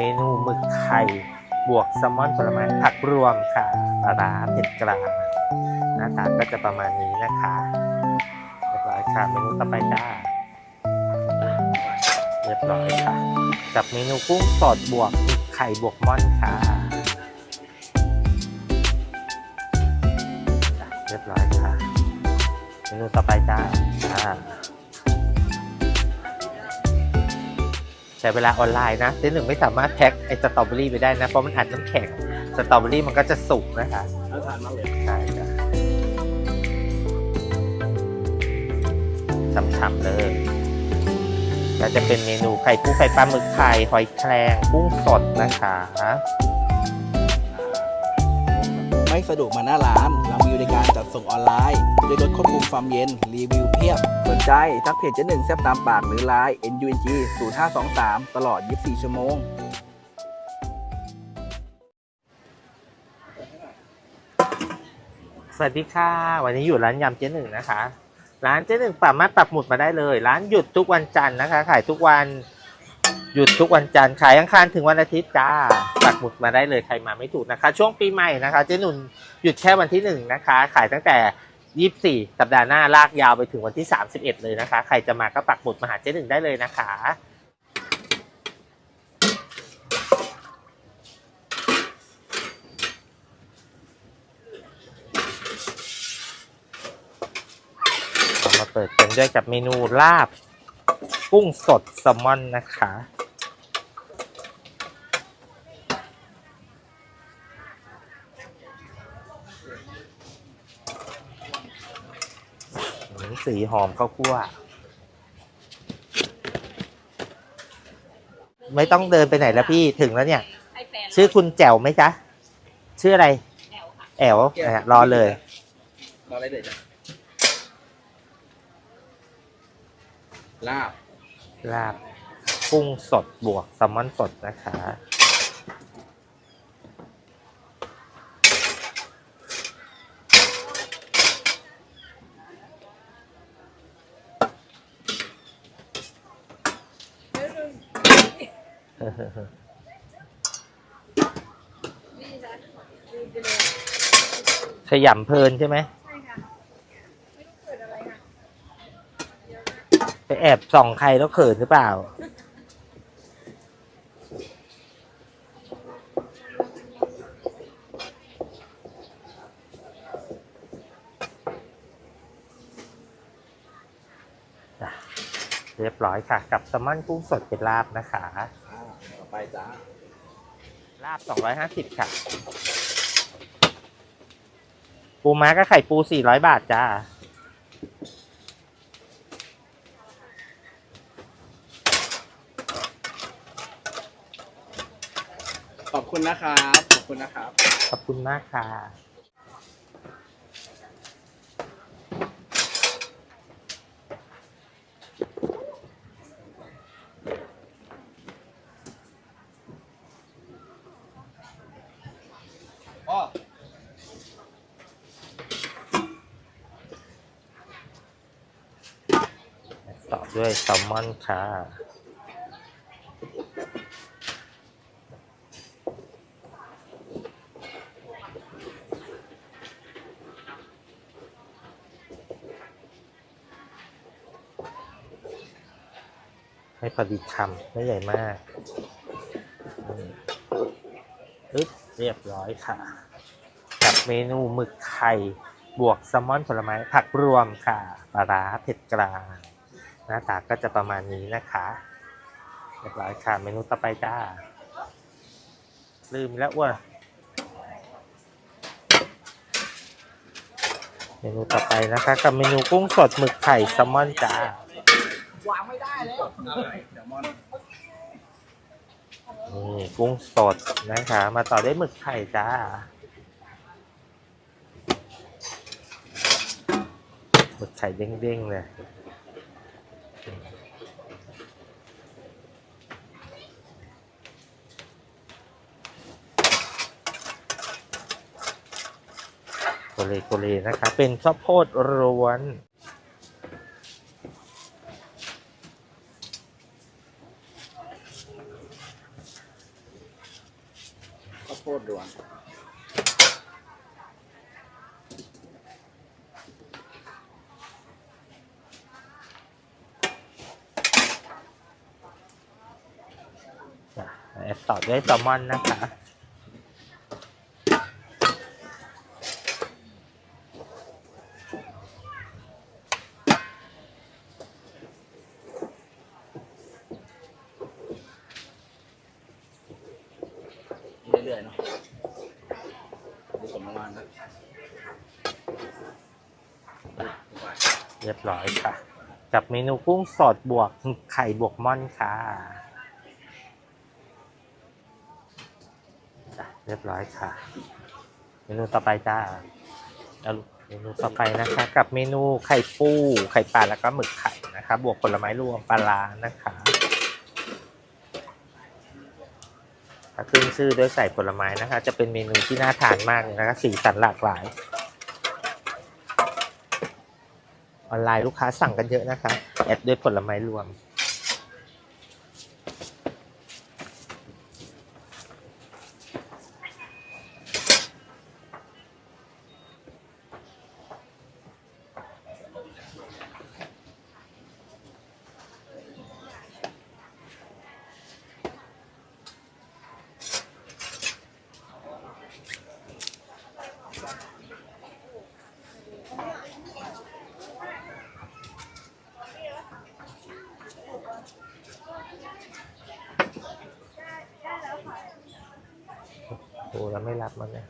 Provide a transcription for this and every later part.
เมนูหมึกไข่บวกแซลมอนผลไม้ผักรวมค่ะปลาร้าเผ็ดกลางหน้าตาก็จะประมาณนี้นะคะเรียบร้อยค่ะเมนูต่อไปจ้าเรียบร้อยค่ะ กับเมนูกุ้งสดบวกหมึกไข่บวกม่อนค่ะจ้ะเรียบร้อยค่ะ เมนูต่อไปจ้า อ่าใช้เวลาออนไลน์นะเจ๊หนึ่งไม่สามารถแพ็คไอ้สตรอเบอรี่ไปได้นะ เพราะมันอัดน้ำแข็งสตรอเบอรี่มันก็จะสุกนะคะน่าทานมากเลยใช่จ้ะฉ่ำๆเลยแล้วจะเป็นเมนูไข่ปูไข่ปลาหมึกไข่หอยแครงกุ้งสดนะคะ ไม่สะดวกมาหน้าร้าน เรามีบริการจัดส่งออนไลน์ด้วยรถควบคุมความเย็น รีวิวเพียบ สนใจ ทักเพจเจ๊หนึ่งแซบตามปากหรือไลน์ NUNG 0523 ตลอด 24 ชั่วโมงสวัสดีค่ะ วันนี้อยู่ร้านยำเจ๊หนึ่งนะคะ ร้านเจ๊หนึ่งสามารถปักหมุดมาได้เลย ร้านหยุดทุกวันจันทร์นะคะ ขายทุกวัน หยุดทุกวันจันทร์ขายอังคารถึงวันอาทิตย์จ้าปักหมุดมาได้เลยใครมาไม่ถูกนะคะ ช่วงปีใหม่นะคะเจ๊หนุ่นหยุดแค่วันที่หนึ่งนะคะ ขายตั้งแต่ยี่สี่สัปดาห์หน้าลากยาวไปถึงวันที่สามสิบเอ็ดเลยนะคะ ใครจะมาก็ปักหมุดมาหาเจ๊หนึ่งได้เลยนะคะ มาเปิดกันด้วยกับเมนูลาบ กุ้งสดแซลมอนนะคะ สีหอมข้าวคั่ว ไม่ต้องเดินไปไหนแล้วพี่ถึงแล้วเนี่ย ให้แฟนชื่อคุณแจ๋วไหมจ๊ะ ชื่ออะไรแถวค่ะแอ๋วอะรอเลย รออะไรเด็ดจ้ะลาบลาบกุ้งสดบวกแซลมอนสดนะคะ นี่จ้ะดูไปเลย ขยำเพลินใช่ไหมใช่ค่ะไปแอบส่องใครแล้วเขินหรือเปล่า เรียบร้อยค่ะ กับแซลมอนกุ้งสดเป็นลาบนะคะ อ่าต่อไปจ้าลาบ250ค่ะ ปูม้าก็ไข่ปู400บาทจ้า ขอบคุณนะครับ ขอบคุณนะครับ ขอบคุณมากค่ะ พ่อ ต่อด้วยแซลมอนค่ะให้พอดีคำไม่ใหญ่มากอึ๊บเรียบร้อยค่ะ กับเมนูหมึกไข่ บวกแซลมอนผลไม้ผักรวมค่ะ ปลาร้าเผ็ดกลาง หน้าตาก็จะประมาณนี้นะคะเรียบร้อยค่ะ เมนูต่อไปจ้า ลืมแล้วอ้วนเมนูต่อไปนะคะกับเมนูกุ้งสดหมึกไข่แซลมอนจ้าวางไม่ได้แล้วเดี๋ยนนี่กุ้งสดนะคะ มาต่อด้วยหมึกไข่จ้าหมึกไข่เด้งๆเลย กเลโกเลนะคะเป็นข้าวโพดร้วนอาวโพดรวมแอดต่อด้วยแซลมอนนะคะ เรื่อยๆเนาะดูสมประมาณนะ เรียบร้อยค่ะ กับเม นูกุ้งสดบวกไข่บวกม่อนค่ะจ้ะเรียบร้อยค่ะ เมนูต่อไปจ้าเอาลูกเมนูต่อไปนะคะ กับเมนูไข่ปู ไข่ปลาแล้วก็หมึกไข่นะคะ บวกผลไม้รวมปลาร้านะคะถ้าขึ้นชื่อด้วยใส่ผลไม้นะคะ จะเป็นเมนูที่น่าทานมากเลยนะคะ สีสันหลากหลาย ออนไลน์ลูกค้าสั่งกันเยอะนะคะแอดด้วยผลไม้รวม แล้วไม่รับมันนะ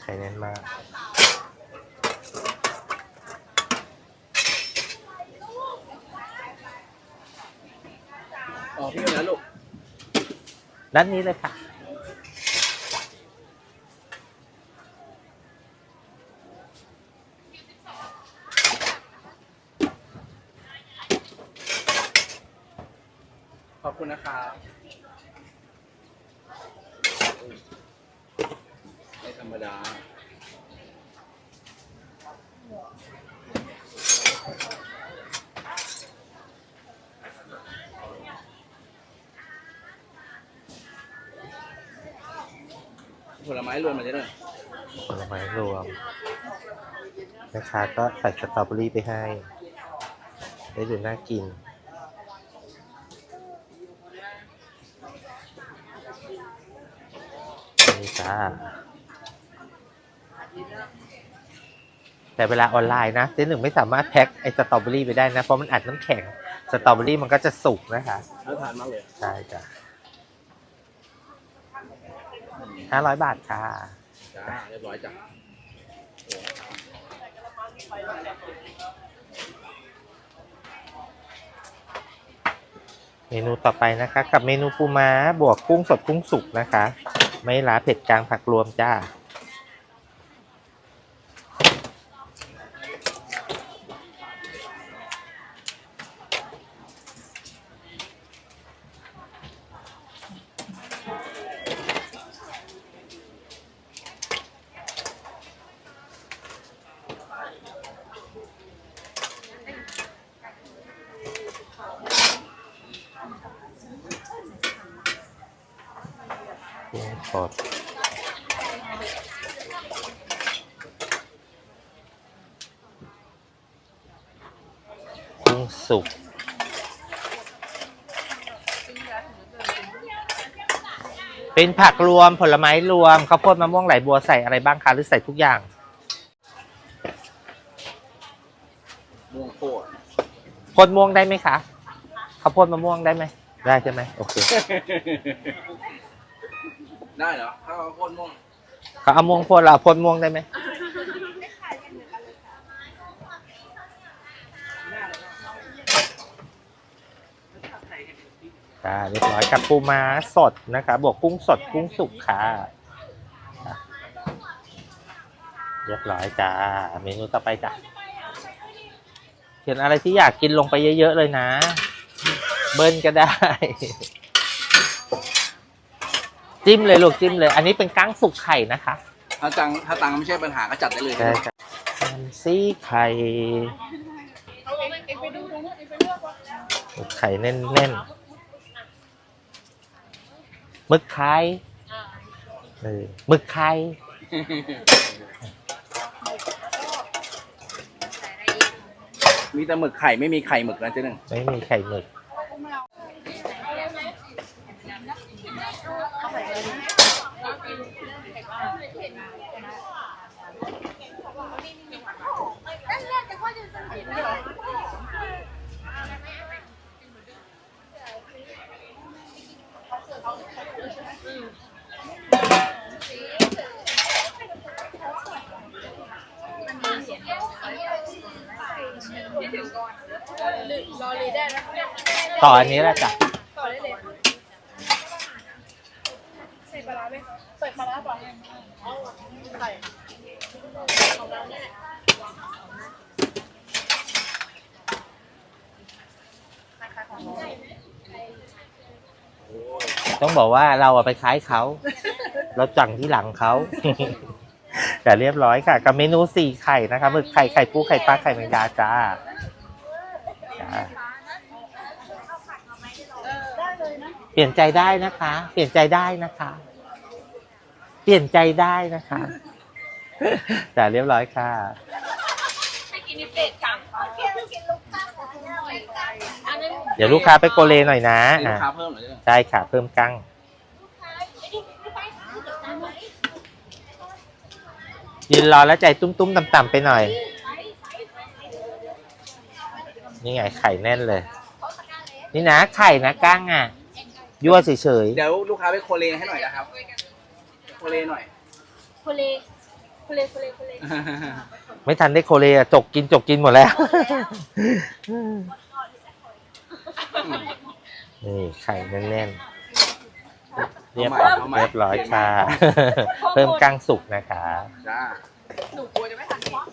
ไข่แน่นมาก อ๋อพี่อยู่นะลูก ด้านนี้เลยค่ะ ขอบคุณนะครับไม่ธรรมดา ผลไม้รวมมาเยอะเลยผลไม้รวมนะคะก็ใส่สตรอเบอรี่ไปให้ ได้ดูน่ากิน นี่จ้า แต่เวลาออนไลน์นะเจ๊หนึ่งไม่สามารถแพ็คไอ้สตรอเบอรี่ไปได้นะ เพราะมันอัดน้ำแข็ง สตรอเบอรี่มันก็จะสุกนะคะน่าทานมากเลย ใช่จ้ะ ห้าร้อยบาทค่ะจ้าเรียบร้อยจ้ะเมนูต่อไปนะคะ กับเมนูปูม้าบวกกุ้งสดกุ้งสุกนะคะ ไม่ล้าเผ็ดกลางผักรวมจ้า งสุก เป็นผักรวมผลไม้รวมข้าวโพดมะม่วงไหลบัวใส่อะไรบ้างคะหรือใส่ทุกอย่างม่วงโคตรโพดม่วงได้ไหมคะข้าวโพดมะม่วงได้ไหมได้ใช่ไหมโอเคได้เหรอถ้าเอาโคตรม่วงเขาเอาม่วงโพดเราเอาโพดม่วงได้ไหม จ้าเรียบร้อยกับปูม้าสดนะคะ บวกกุ้งสดกุ้งสุกค่ะอะ เรียบร้อยจ้า เมนูต่อไปจ้ะเขียนอะไรที่อยากกินลงไปเยอะๆเลยนะ เบิ้ลก็ได้ จิ้มเลยลูกจิ้มเลย อันนี้เป็นกั้งสุกไข่นะคะ ถ้าตังถ้าตังไม่ใช่ปัญหาก็จัดได้เลยได้จ้ะแอนซี่ไข่เอาเองเองไปดูตรงนู้นเองไปเลือกว่าสุกไข่แน่นๆห มึกไข่อ่าเออหมึกไข่ใส่อะไรอีกมีแต่หมึกไข่ไม่มีไข่หมึกนะเจ๊หนึ่งไม่มีไข่หมึก รอเลยได้นะ ต่ออันนี้แหละจ้ะต่อได้เลยใส่ปลาร้าไหมใส่ปลาร้าป่ะใส่ต้องบอกว่าเราอะไปคล้ายเขาเราจังที่หลังเขาแต่เรียบร้อยค่ะ กับเมนูสี่ไข่นะคะหมึกไข่ไข่ปูไข่ปลาไข่แมงดาจ้าจ้า เป ลี่ยนใจได้นะคะ เปลี่ยนใจได้นะคะ เปลี่ยนใจได้นะคะแต่เรียบร้อยค่ะให้กินนี่เป็ดจังเดี๋ยวลูกค้าไปโกเลหน่อยนะลูกค้าเพิ่มหนึ่งใช่ค่ะเพิ่มกั้งยืนรอแล้วใจตุ้มๆต่ำๆไปหน่อย นี่ไงไข่แน่นเลย นี่นะไข่นะกั้งอะ ยั่วเฉยเดี๋ยวลูกค้าไปโคเลให้หน่อยนะครับ โคเลหน่อย โคเล โคเล โคเล โคเล ๆ ไม่ทันได้โคเลอะจกกินจกกินหมดแล้ว นี่ไข่แน่นๆ เรียบร้อยเอาใหม่เรียบร้อยค่ะ เพิ่มกั้งสุกนะคะ จ้าหนูกลัวจะไม่ทันฟ้อง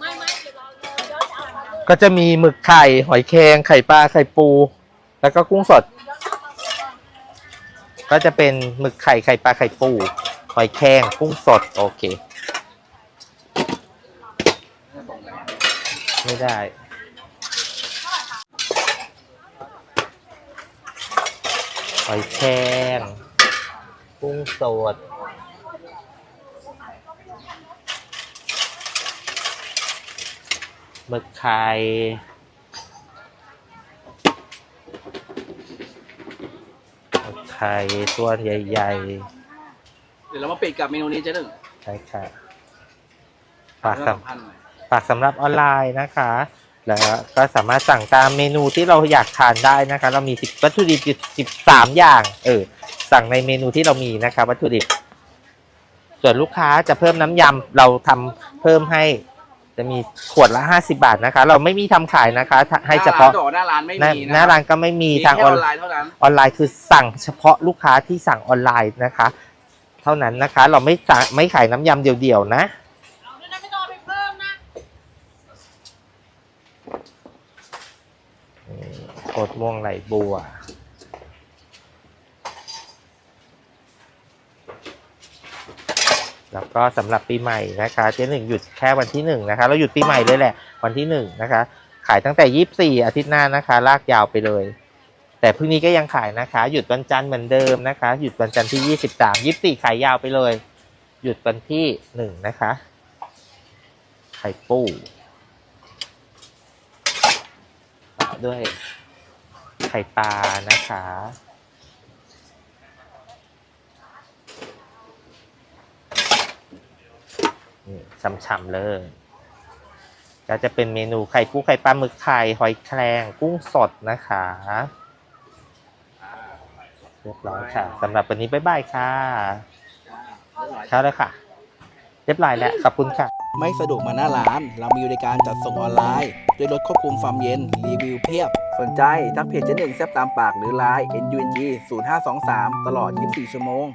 ไม่ไม่เดี๋ยวเราเดี๋ยวจะเอาก็จะมีหมึกไข่ หอยแครงไข่ปลาไข่ปู แล้วก็กุ้งสด ก็จะเป็นหมึกไข่ไข่ปลาไข่ปูหอยแครงกุ้งสด โอเค ไม่ได้หอยแครงกุ้งสดหมึกไข่หมึก ไข่ตัวใหญ่เดี๋ยวเรามาปิดกับเมนูนี้เจ๊หนึ่งๆใช่ค่ะฝากเรื่องสำสำคัญหน่อยฝากสำหรับออนไลน์นะคะ แล้วก็สามารถสั่งตามเมนูที่เราอยากทานได้นะคะ เรามีสิบวัตถุดิบอยู่สิบสามอย่าง เออ สั่งในเมนูที่เรามีนะคะ วัตถุดิบ ส่วนลูกค้าจะเพิ่มน้ำยำเราทำเพิ่มให้ จะมีขวดละห้าสิบาทนะคะ เราไม่มีทำขายนะคะให้เฉพาะหน้าร้านหน้าร้านไม่หน้ามีนะหน้าร้านก็ไม่มีมีทางแค่อออนอนไลน์เท่านั้น ออนไลน์คือสั่งเฉพาะลูกค้าที่สั่งออนไลน์นะคะ เท่านั้นนะคะ เราไม่สั่งไม่ขายน้ำยำเดียวๆนะ เอาด้วยนะไม่ต้องเอาไปเพิ่มนะ โคตรม่วงไหลบัว แล้วก็สำหรับปีใหม่นะคะเจ๊หนึ่งหยุดแค่วันที่หนึ่งนะคะเราหยุดปีใหม่เลยแหละวันที่หนึ่งนะคะ ขายตั้งแต่ยี่สี่อาทิตย์หน้านะคะ ลากยาวไปเลย แต่พรุ่งนี้ก็ยังขายนะคะ หยุดวันจันทร์เหมือนเดิมนะคะ หยุดวันจันทร์ที่ยี่สิบสามยี่สี่ขายยาวไปเลย หยุดวันที่หนึ่งนะคะไข่ปูต่อด้วยไข่ปลานะคะ นี่ช่ำๆเลย ก็จะเป็นเมนูไข่ปูไข่ปลาหมึกไข่หอยแครงกุ้งสดนะคะเรียบร้อยค่ะสำหรับวันนี้บ๊ายบายค่ะเช้าแล้วค่ะ เรียบร้อยแล้วขอบคุณค่ะ ไม่สะดวกมาหน้าร้าน เรามีบริการจัดส่งออนไลน์ ด้วยรถควบคุมความเย็น รีวิวเพียบ สนใจทักเพจเจ๊หนึ่งแซบตามปากหรือไลน์ NUNG 0523 ตลอด 24 ชั่วโมง